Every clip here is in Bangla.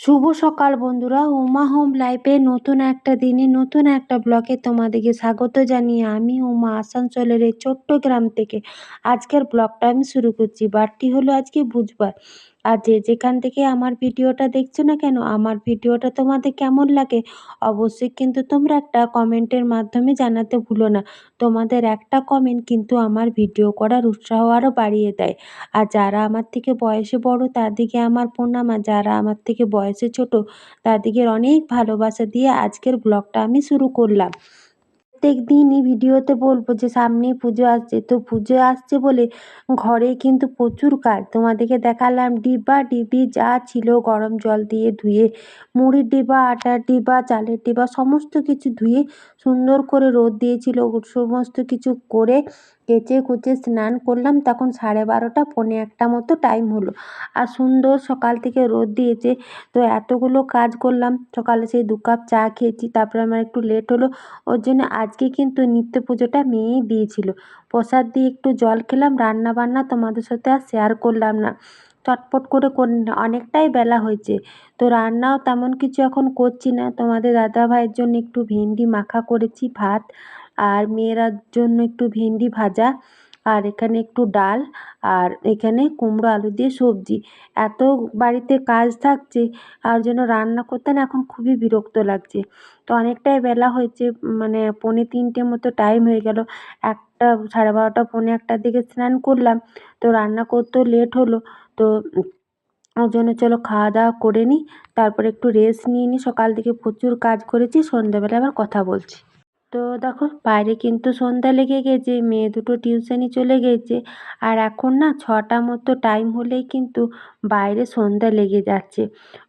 শুভ সকাল বন্ধুরা, উমা হোম লাইফে নতুন একটা দিনে, নতুন একটা ব্লকে তোমাদেরকে স্বাগত জানিয়ে আমি উমা আসানসোলের এই ছোট্ট গ্রাম থেকে আজকের ব্লকটা আমি শুরু করছি। বারটি হলো আজকে বুধবার। আর যে যেখান থেকে আমার ভিডিওটা দেখছ না কেন, আমার ভিডিওটা তোমাদের কেমন লাগে? অবশ্যই কিন্তু তোমরা একটা কমেন্টের মাধ্যমে জানাতে ভুলো না। তোমাদের একটা কমেন্ট কিন্তু আমার ভিডিও করার উৎসাহ আরও বাড়িয়ে দেয়। আর যারা আমার থেকে বয়সে বড় তাদেরকে আমার প্রণাম। আর যারা আমার থেকে বয়সে ছোট তাদেরকে অনেক ভালোবাসা দিয়ে আজকের ব্লগটা আমি শুরু করলাম। প্রত্যেক দিনই ভিডিওতে বলব যে সামনেই পুজো আসছে। তো পুজো আসছে বলে ঘরে কিন্তু প্রচুর কাজ। তোমাদেরকে দেখালাম ডিব্বা ডিব্বি যা ছিল গরম জল দিয়ে ধুয়ে, মুড়ির ডিব্বা আটার ডিব্বা চালের ডিব্বা সমস্ত কিছু ধুয়ে সুন্দর করে রোদ দিয়েছিল। সমস্ত কিছু করে কেচে কুচে স্নান করলাম, তখন সাড়ে বারোটা, পৌনে একটা মতো টাইম হলো। আর সুন্দর সকাল থেকে রোদ দিয়েছে, তো এতগুলো কাজ করলাম। সকালে সেই দু কাপ চা খেয়েছি, তারপরে আমার একটু লেট হলো। ওর জন্য আজকে কিন্তু নিত্য পুজোটা মেয়েই দিয়েছিল। প্রসাদ দিয়ে একটু জল খেলাম, রান্না বান্না তোমাদের সাথে আর শেয়ার করলাম না। চটপট করে অনেকটাই বেলা হয়েছে। তো রান্নাও তেমন কিছু এখন করছি না। তোমাদের দাদা ভাইয়ের জন্য একটু ভেন্ডি মাখা করেছি, ভাত আর মেয়েরার জন্য একটু ভেন্ডি ভাজা, আর এখানে একটু ডাল, আর এখানে কুমড়ো আলু দিয়ে সবজি। এত বাড়িতে কাজ থাকছে, আর জন্য রান্না করতে না এখন খুবই বিরক্ত লাগছে। তো অনেকটাই বেলা হয়েছে মানে পৌনে তিনটে মতো টাইম হয়ে গেল। একটা, সাড়ে বারোটা, পৌনে একটার দিকে স্নান করলাম। তো রান্না করতেও লেট হলো। তো ওর জন্য চলো খাওয়া দাওয়া করে নিই তারপরে একটু রেস্ট নিয়ে নিই সকাল থেকে প্রচুর কাজ করেছি। সন্ধ্যাবেলা আবার কথা বলছি। তো দেখো, বাইরে কিন্তু সন্ধ্যা লেগে গেছে, মেয়ে দুটো টিউশনি চলে গেছে। আর এখন না ছটা মতো টাইম হলেই কিন্তু বাইরে সন্ধ্যা লেগে যাচ্ছে।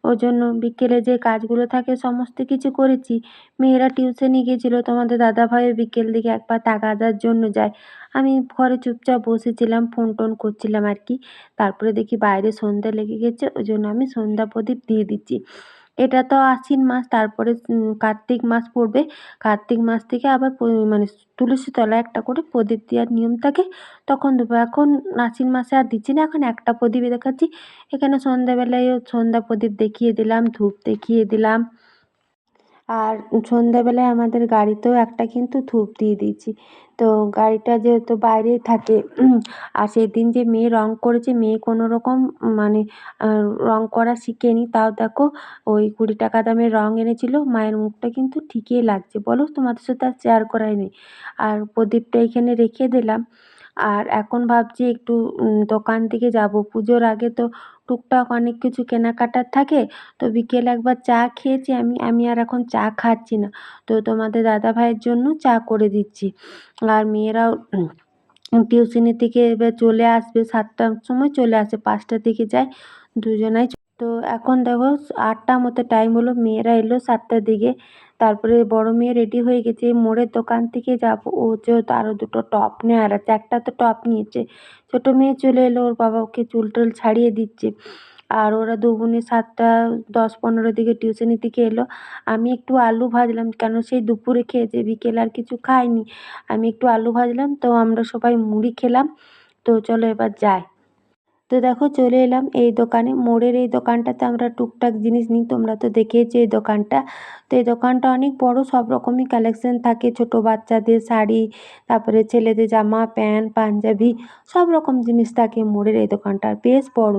ওই জন্য বিকেলে যে কাজগুলো থাকে সমস্ত কিছু করেছি। মেয়েরা টিউশনি গেছিল, তোমাদের দাদাভাইও বিকেল দিকে একবার তাগাদার জন্য যায়। আমি ঘরে চুপচাপ বসেছিলাম ফোন টোন করছিলাম আর কি। তারপরে দেখি বাইরে সন্ধ্যা লেগে গেছে ওই জন্য আমি সন্ধ্যা প্রদীপ দিয়ে দিচ্ছি। এটা তো আশ্বিন মাস, তারপরে কার্তিক মাস পড়বে। কার্তিক মাস থেকে আবার মানে তুলসী তলায় একটা করে প্রদীপ দেওয়ার নিয়ম থাকে। তখন দেবো এখন আশ্বিন মাসে আর দিচ্ছি না। এখন একটা প্রদীপই দেখাচ্ছি। এখানে সন্ধ্যাবেলায়ও সন্ধ্যা প্রদীপ দেখিয়ে দিলাম, ধূপ দেখিয়ে দিলাম। আর সন্ধ্যাবেলায় আমাদের গাড়িতেও একটা কিন্তু ধূপ দিয়ে দিয়েছি। তো গাড়িটা যেহেতু বাইরেই থাকে আর সেদিন যে মেয়ে রং করেছে, মেয়ে কোনো রকম মানে রং করা শিখেনি। তাও দেখো, ওই কুড়ি টাকা দামের রং এনেছিল। মায়ের মুখটা কিন্তু ঠিকই লাগছে। বলো তোমাদের সাথে আর শেয়ার করাই নেই। আর প্রদীপটা এখানে রেখে দিলাম। আর এখন ভাবছি একটু দোকান থেকে যাব। পুজোর আগে তো টুকটাক অনেক কিছু কেনাকাটার থাকে, তো বিকেলে একবার চা খেয়েছি আমি আমি আর এখন চা খাচ্ছি না। তো তোমাদের দাদা ভাইয়ের জন্য চা করে দিচ্ছি। আর মেয়েরাও টিউশনি থেকে এবার চলে আসবে, সাতটার সময় চলে আসে, পাঁচটার দিকে যায়, দুজনাই তো এখন দেখো, আটটা মতো টাইম হলো, মেয়েরা এলো সাতটার দিকে। তারপরে বড় মেয়ে রেডি হয়ে গেছে, মোড়ের দোকান থেকে যাব। ও যেহেতু আরও দুটো টপ নেওয়ার আছে, একটা তো টপ নিয়েছে। ছোটো মেয়ে চলে এলো, ওর বাবা ওকে চুল টুল ছাড়িয়ে দিচ্ছে। আর ওরা দু বোনে সাতটা, দশ পনেরো দিকে টিউশনি থেকে এলো। আমি একটু আলু ভাজলাম, কেন সেই দুপুরে খেয়েছে, বিকেলে আর কিছু খাইনি আমি একটু আলু ভাজলাম, তো আমরা সবাই মুড়ি খেলাম। তো চলো এবার যাই। তো দেখো চলে এলাম এই দোকানে। মোড়ের এই দোকানটাতে আমরা টুকটাক জিনিস নিই, তোমরা তো দেখেইছো এই দোকানটা। তো এই দোকানটা অনেক বড়, সব রকমই কালেকশন থাকে। ছোট বাচ্চাদের শাড়ি, তারপরে ছেলেদের জামা প্যান্ট পাঞ্জাবি, সব রকম জিনিস থাকে মোড়ের এই দোকানটা। বেশ বড়।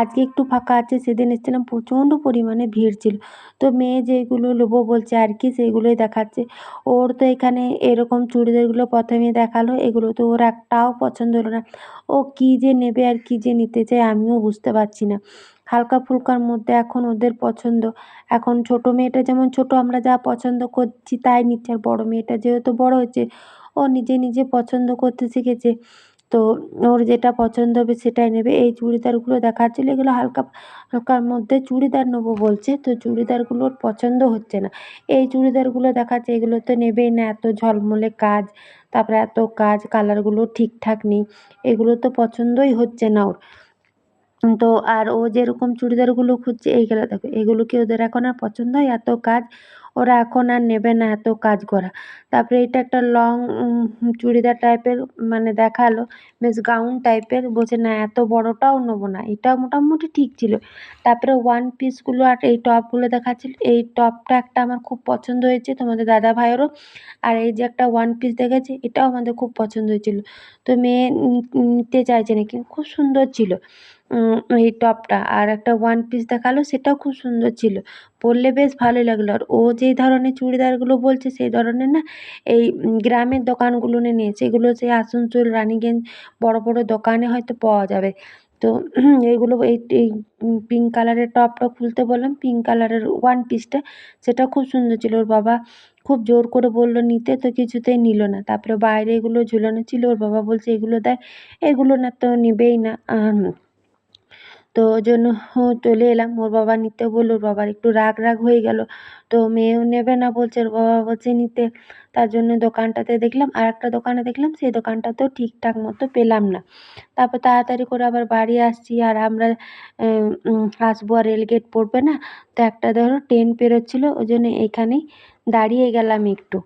আজকে একটু ফাঁকা আছে, সেদিন এসেছিলাম, প্রচণ্ড পরিমাণে ভিড় ছিল। তো মেয়ে যেগুলো নেব বলছে আর কি সেইগুলোই দেখাচ্ছে। ওর তো এখানে এরকম চুড়িদারগুলো প্রথমে দেখাল, এগুলো তো ওর একটাও পছন্দ হলো না। ও কী যে নেবে আর কী যে নিতে চাই আমিও বুঝতে পারছি না। হালকা ফুলকার মধ্যে এখন ওদের পছন্দ। এখন ছোট মেয়েটা যেমন ছোট, আমরা যা পছন্দ করছি তাই নিচ্ছে। আর বড় মেয়েটা যেহেতু বড় হচ্ছে, ও নিজে নিজে পছন্দ করতে শিখেছে। তো ওর যেটা পছন্দ হবে সেটাই নেবে। এই চুড়িদারগুলো দেখাচ্ছিলো, এগুলো হালকা, হালকার মধ্যে চুড়িদার নেব বলছে, তো চুড়িদারগুলো ওর পছন্দ হচ্ছে না। এই চুড়িদারগুলো দেখাচ্ছে, এগুলো তো নেবেই না, এত ঝলমলে কাজ, তারপরে এত কাজ, কালারগুলো ঠিকঠাক নেই, এগুলো তো পছন্দই হচ্ছে না ওর। তো আর ও যেরকম চুড়িদারগুলো খুঁজছে, এইগুলো দেখো, এগুলো কি ওদের এখন আর পছন্দ হয়? এত কাজ ওরা এখন আর নেবে না এত কাজ করা। তারপরে এটা একটা লং চুড়িদার টাইপের মানে দেখাল, বেশ গাউন টাইপের বলছে না এত বড়টাও নেব না, এটা মোটামুটি ঠিক ছিল। তারপরে ওয়ান পিসগুলো আর এই টপগুলো দেখাচ্ছিল, এই টপটা একটা আমার খুব পছন্দ হয়েছে তোমাদের দাদা ভাইয়েরও, আর এই যে একটা ওয়ান পিস দেখেছি, এটাও আমাদের খুব পছন্দ হয়েছিল। তো মেয়ে নিতে চাইছে নাকি, খুব সুন্দর ছিল। এই টপটা। আর একটা ওয়ান পিস দেখাল, সেটাও খুব সুন্দর ছিল। পরলে বেশ ভালোই লাগল। আর ও যেই ধরনের চুড়িদারগুলো বলছে, সেই ধরনের না, এই গ্রামের দোকানগুলো নিয়ে সেগুলো সেই আসানসোল, রানিগঞ্জ বড় বড় দোকানে হয়তো পাওয়া যাবে। তো এইগুলো এই এই পিঙ্ক কালারের টপটা খুলতে বললাম পিঙ্ক কালারের ওয়ান পিসটা সেটা খুব সুন্দর ছিল। ওর বাবা খুব জোর করে বলল, নিতে তো কিছুতেই নিল না। তারপরে বাইরে এগুলো ঝুলানো ছিল। ওর বাবা বলছে, এগুলো দেয় এগুলো না তো নেবেই না। তো ওই জন্য চলে এলাম। ওর বাবা নিতে বলল, ওর বাবার একটু রাগ রাগ হয়ে গেল। তো মেয়েও নেবে না, বলছে। ওর বাবা বলছে, নিতে। তার জন্য দোকানটাতে দেখলাম আর একটা দোকানে দেখলাম, সেই দোকানটাতেও ঠিকঠাক মতো পেলাম না। তারপর তাড়াতাড়ি করে আবার বাড়ি আসছি। আর আমরা আসব আর রেলগেট পড়বে না। তো একটা ধরো ট্রেন পেরোচ্ছিলো ওই জন্য এখানেই দাঁড়িয়ে গেলাম একটু।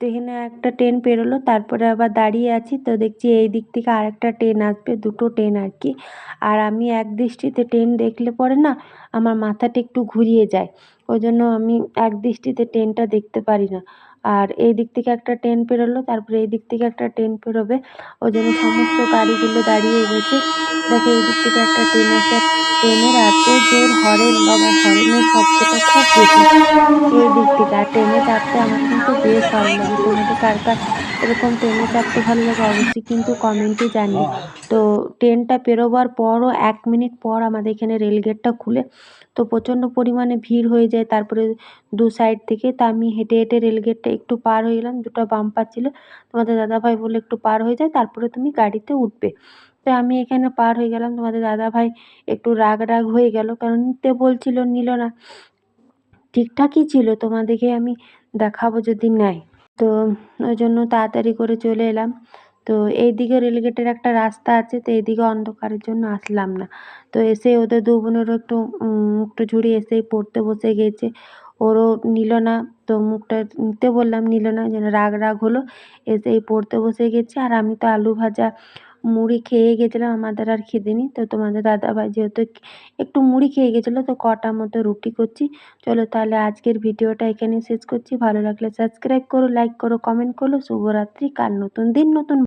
তো এখানে একটা ট্রেন পেরোলো, তারপরে আবার দাঁড়িয়ে আছি। তো দেখছি এই দিক থেকে আরেকটা ট্রেন আসবে, দুটো ট্রেন আর কি। আর আমি এক দৃষ্টিতে ট্রেন দেখলে পরে না আমার মাথাটা একটু ঘুরিয়ে যায়। ওই জন্য আমি এক দৃষ্টিতে ট্রেনটা দেখতে পারি না। আর এই দিক থেকে একটা ট্রেন পেরোলো, তারপরে এই দিক থেকে একটা ট্রেন পেরোবে। ওই জন্য সমস্ত গাড়িগুলো দাঁড়িয়ে গেছে দেখো এই দিক থেকে একটা ট্রেন আসে ট্রেনের এত জোর হরেন বাবা হরেনের শব্দটা খুব বেশি। এই দিক থেকে, আর ট্রেনে চাপতে আমার কিন্তু বেশ ভালো লাগে। তোমাদের কার কার এরকম ট্রেনে চাপতে ভালো লাগে অবশ্যই, কিন্তু কমেন্টে জানিয়ে তো ট্রেনটা পেরোবার পরও এক মিনিট পর আমাদের এখানে রেলগেটটা খুলে, তো প্রচণ্ড পরিমাণে ভিড় হয়ে যায়। তারপরে দু সাইড থেকে তা আমি হেঁটে হেঁটে রেলগেটটা একটু পার হয়ে গেলাম দুটো বাম্পার ছিল। তোমাদের দাদাভাই বলে একটু পার হয়ে যায়, তারপরে তুমি গাড়িতে উঠবে। তো আমি এখানে পার হয়ে গেলাম। তোমাদের দাদাভাই একটু রাগ রাগ হয়ে গেল, কারণ নিতে বলছিল, নিল না। ঠিকঠাকই ছিল তোমাদেরকে আমি দেখাবো যদি নেয়। তো ওই জন্য তাড়াতাড়ি করে চলে এলাম। তো এইদিকে রেলগেটের একটা রাস্তা আছে, তো এইদিকে অন্ধকারের জন্য আসলাম না। তো এসে ওদের দু বোনেরও একটু মুখটা ঝুড়ি এসেই পড়তে বসে গেছে। ওরও নিল না। তো মুখটা নিতে বললাম, নিল না, যেন রাগ রাগ হলো। এই পড়তে বসে গেছে। আর আমি তো আলু ভাজা মুড়ি খেয়ে গেছিলাম, আমাদের আর খেতে নি তো তোমাদের দাদাভাই যেহেতু একটু মুড়ি খেয়ে গেছিল, তো কটা মতো রুটি করছি। চলো তাহলে আজকের ভিডিওটা এখানে শেষ করছি। ভালো লাগলে সাবস্ক্রাইব করো লাইক করো কমেন্ট করো। শুভরাত্রি, কাল নতুন দিন, নতুন